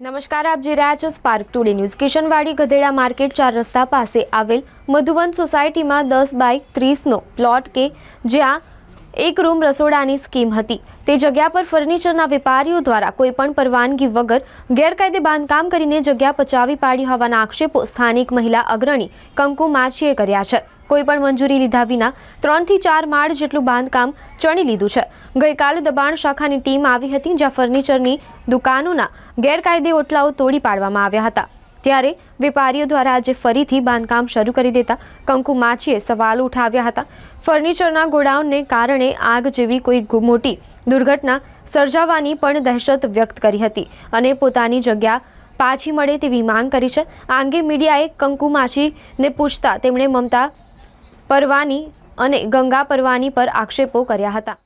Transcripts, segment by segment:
નમસ્કાર, આપ જોઈ રહ્યા છો સ્પાર્ક ટુડે ન્યૂઝ કિશનવાડી ગધેડા માર્કેટ ચાર રસ્તા પાસે આવેલ મધુવન સોસાયટીમાં દસ બાય ત્રીસનો પ્લોટ કે જ્યાં એક રૂમ રસોડાની સ્કીમ હતી. તે જગ્યા પર ફર્નિચરના વેપારીઓ દ્વારા કોઈપણ પરવાનગી વગર ગેરકાયદે બાંધકામ કરીને જગ્યા પચાવી પાડી હોવાના આક્ષેપો સ્થાનિક મહિલા અગ્રણી કંકુ માછીએ કર્યા છે. કોઈપણ મંજૂરી લીધા વિના ત્રણથી ચાર માળ જેટલું બાંધકામ ચણી લીધું છે. ગઈકાલે દબાણ શાખાની ટીમ આવી હતી જ્યાં ફર્નિચરની દુકાનોના ગેરકાયદે ઓટલાઓ તોડી પાડવામાં આવ્યા હતા. ત્યારે વેપારીઓ દ્વારા આજે ફરીથી બાંધકામ શરૂ કરી દેતા કંકુ માછીએ સવાલો ઉઠાવ્યા હતા. ફર્નિચરના ગોડાઉનને કારણે આગ જેવી કોઈ મોટી દુર્ઘટના સર્જાવાની પણ દહેશત વ્યક્ત કરી હતી અને પોતાની જગ્યા પાછી મળે તેવી માંગ કરી છે. આ અંગે મીડિયાએ કંકુ માછીને પૂછતા તેમણે મમતા પરવાની અને ગંગા પરવાની પર આક્ષેપો કર્યા હતા.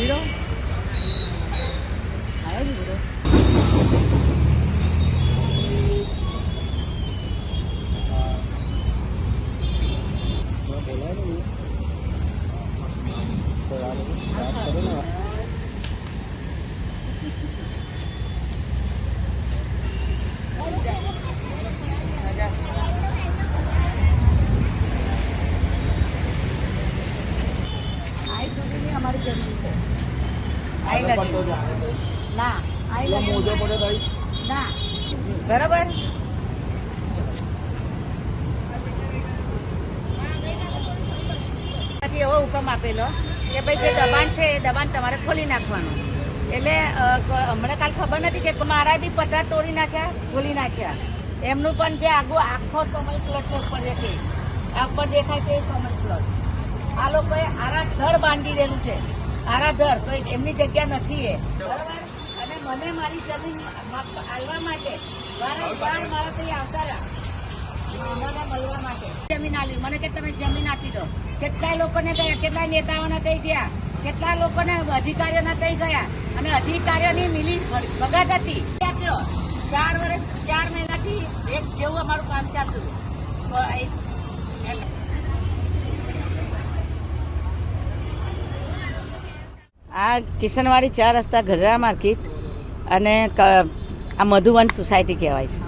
કઈ ઊભી રહો આયા જ ઊભી રહો આઈ સુધીની અમારી જમીન છે આઈ લગી ના આઈ લગી ના. બરાબર? એવો હુકમ આપેલો કે ભાઈ જે દબાણ છે એ દબાણ તમારે ખોલી નાખવાનું. એટલે હમણાં કાલ ખબર નથી કે મારા બી પતરા તોડી નાખ્યા ખોલી નાખ્યા. એમનું પણ જે આગું આખો કમલ પ્લોટ છે ઉપર દેખે આ ઉપર દેખાય છે કમલ પ્લોટ આ લોકોએ આરા ધડ બાંધી દેલું છે. આરા ઘર તો એમની જગ્યા નથી એ. અને મને મારી જમીન આલવા માટે વારંવાર મારા ત્યાં આવતા રહ્યા મને મળવા માટે. જમીન આલી. મને કે તમે જમીન આપી દો. કેટલાય લોકોને ગયા કેટલાય નેતાઓને થઈ ગયા કેટલા લોકોને અધિકારીઓને થઈ ગયા અને અધિકારીઓની મિલી ભગત હતી. ચાર વર્ષ ચાર મહિનાથી એક જેવું અમારું કામ ચાલતું હતું તો એ- એમ- આ કિશનવાડી ચાર રસ્તા ગધરા માર્કેટ અને આ મધુવન સોસાયટી કહેવાય છે.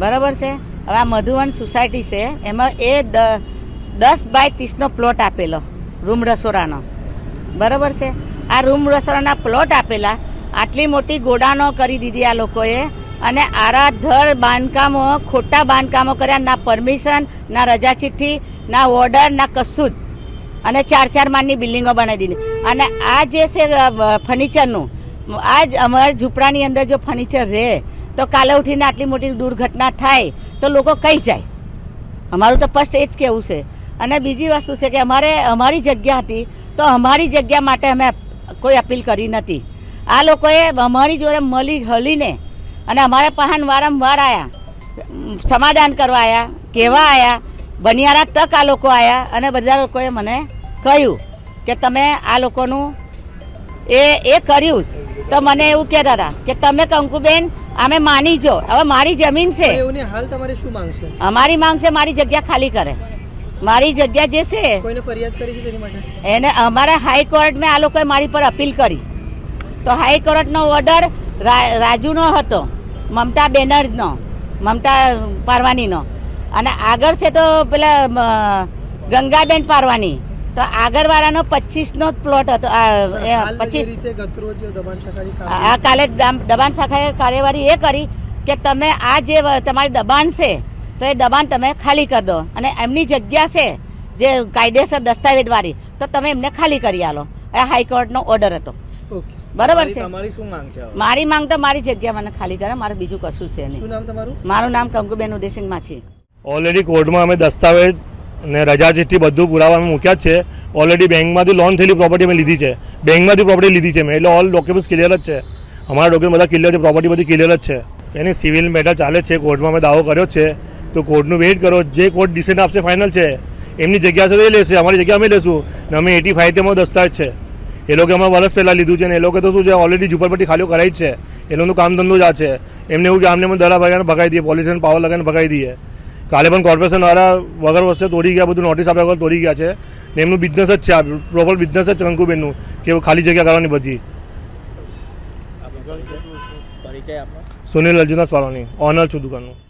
બરાબર છે? હવે આ મધુવન સોસાયટી છે, એમાં એ દસ બાય ત્રીસનો પ્લોટ આપેલો, રૂમ રસોડાનો. બરાબર છે? આ રૂમ રસોડાના પ્લોટ આપેલા, આટલી મોટી ગોડાનો કરી દીધી આ લોકોએ અને આરાધર બાંધકામો, ખોટા બાંધકામો કર્યા, ના પરમિશન ના રજા ચિઠ્ઠી, ના ઓર્ડર ના કશું જ. અને ચાર ચાર માળની બિલ્ડિંગો બનાવી દીધી. અને આ જે છે ફર્નિચરનું આ જ અમારા ઝૂંપડાની અંદર જો ફર્નિચર રહે, તો કાલે ઉઠીને આટલી મોટી દુર્ઘટના થાય, તો લોકો કઈ જાય? અમારું તો ફર્સ્ટ એ જ કહેવું છે. અને બીજી વસ્તુ છે કે અમારે, અમારી જગ્યા હતી, તો અમારી જગ્યા માટે અમે કોઈ અપીલ કરી નથી. આ લોકોએ અમારી જોડે મળી હલીને અને અમારા પહાણ વારંવાર આવ્યા સમાધાન કરવા આવ્યા કહેવા આવ્યા બનિયારા તક આ લોકો આવ્યા અને બધા લોકોએ મને કહ્યું કે તમે આ લોકોનું એ એ કર્યું. તો મને એવું કહેતા હતા કે તમે કંકુબેન અમે માની જો. હવે મારી જમીન છે. હાલ તમારે શું માંગ છે? અમારી માંગ છે મારી જગ્યા ખાલી કરે. મારી જગ્યા જે છે એને અમારા હાઈકોર્ટમાં આ લોકોએ મારી પર અપીલ કરી. તો હાઈકોર્ટનો ઓર્ડર રાજુનો હતો મમતા બેનર્જનો મમતા પારવાનીનો. અને આગળ છે તો પેલા ગંગાબેન પારવાની. તો આગળવાળાનો પચીસનો પ્લોટ હતો. પચીસ આ કાલે દબાણ શાખાએ કાર્યવાહી એ કરી કે તમે આ જે તમારી દબાણ છે તો એ દબાણ તમે ખાલી કરી દો. અને એમની જગ્યા છે જે કાયદેસર દસ્તાવેજવાળી તો તમે એમને ખાલી કરી આલો. એ હાઈકોર્ટનો ઓર્ડર હતો. બરોબર છે? છે? મારી માંગ તો મારી જગ્યા મને ખાલી કરે મારે બીજું કશું છે નહીં. મારું નામ કંકુબેન ઉદયસિંહ માછી. ઓલરેડી કોર્ટમાં અમે દસ્તાવેજ ને રજા ચિઠ્ઠી બધું પુરાવા અમે મૂક્યા જ છે. ઓલરેડી બેંકમાંથી લોન થયેલી પ્રોપર્ટી અમે લીધી છે. બેંકમાંથી પ્રોપર્ટી લીધી છે મેં. એટલે ઓલ ડોક્યુમેન્ટ્સ ક્લિયર જ છે. અમારા ડોક્યુમેન્ટ બધા ક્લિયર છે પ્રોપર્ટી બધી ક્લિયર જ છે. એની સિવિલ મેટર ચાલે છે. કોર્ટમાં અમે દાવો કર્યો છે. તો કોર્ટનું વેઇટ કરો. જે કોર્ટ ડિસિઝન આપશે ફાઇનલ છે, એમની જગ્યા છે તો એ લેશે. અમારી જગ્યા અમે લેશું. ને અમે એટી ફાઈવ તેમાં દસ્તાવેજ છે. એ લોકો અમે વર્ષ પહેલાં લીધું છે ને એ લોકો તો શું છે ઓલરેડી ઝુંપડપટ્ટી ખાલી કરાવી જ છે. એ લોકોનું કામ ધંધો જ આ છે. એમને એવું કે આમને અમે ભગાઈને ભગાઈ દઈએ પોલ્યુશન પાવર લગાવીને ભગાઈ દઈએ. કાલે પણ કોર્પોરેશનવાળા વગર વસ્તુ તોડી ગયા બધું નોટિસ આપ્યા વગર તોડી ગયા છે. ને એમનું બિઝનેસ જ છે આ પ્રોપર બિઝનેસ જ છે કંકુબેનનું કે ખાલી જગ્યા કરવાની બધી. સુનિલ અર્જુના પાલવાની ઓનર છું દુકાનનું.